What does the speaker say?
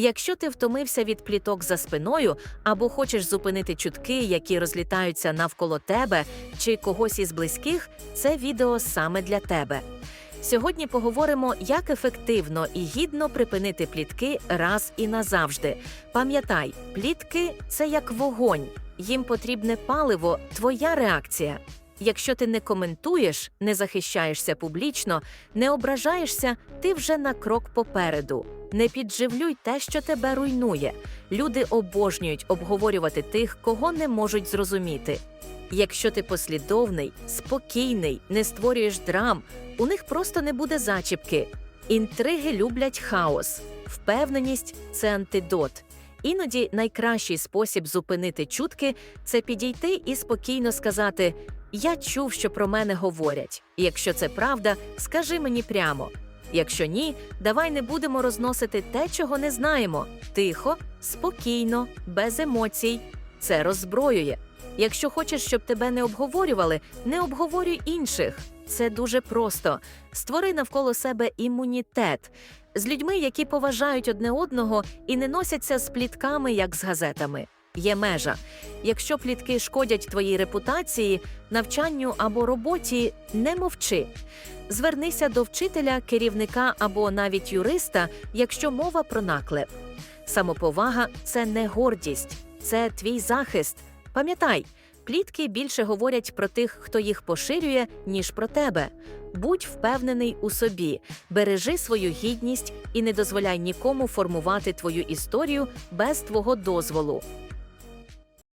Якщо ти втомився від пліток за спиною або хочеш зупинити чутки, які розлітаються навколо тебе чи когось із близьких, це відео саме для тебе. Сьогодні поговоримо, як ефективно і гідно припинити плітки раз і назавжди. Пам'ятай, плітки це як вогонь, їм потрібне паливо, твоя реакція. Якщо ти не коментуєш, не захищаєшся публічно, не ображаєшся, ти вже на крок попереду. Не підживлюй те, що тебе руйнує. Люди обожнюють обговорювати тих, кого не можуть зрозуміти. Якщо ти послідовний, спокійний, не створюєш драм, у них просто не буде зачіпки. Інтриги люблять хаос, впевненість це антидот. Іноді найкращий спосіб зупинити чутки це підійти і спокійно сказати: Я чув, що про мене говорять. Якщо це правда, скажи мені прямо. Якщо ні, давай не будемо розносити те, чого не знаємо. Тихо, спокійно, без емоцій. Це роззброює. Якщо хочеш, щоб тебе не обговорювали, не обговорюй інших. Це дуже просто. Створи навколо себе імунітет з людьми, які поважають одне одного і не носяться з плітками, як з газетами. Є межа. Якщо плітки шкодять твоїй репутації, навчанню або роботі, не мовчи. Звернися до вчителя, керівника або навіть юриста, якщо мова про наклеп. Самоповага це не гордість, це твій захист. Пам'ятай, плітки більше говорять про тих, хто їх поширює, ніж про тебе. Будь впевнений у собі, бережи свою гідність і не дозволяй нікому формувати твою історію без твого дозволу.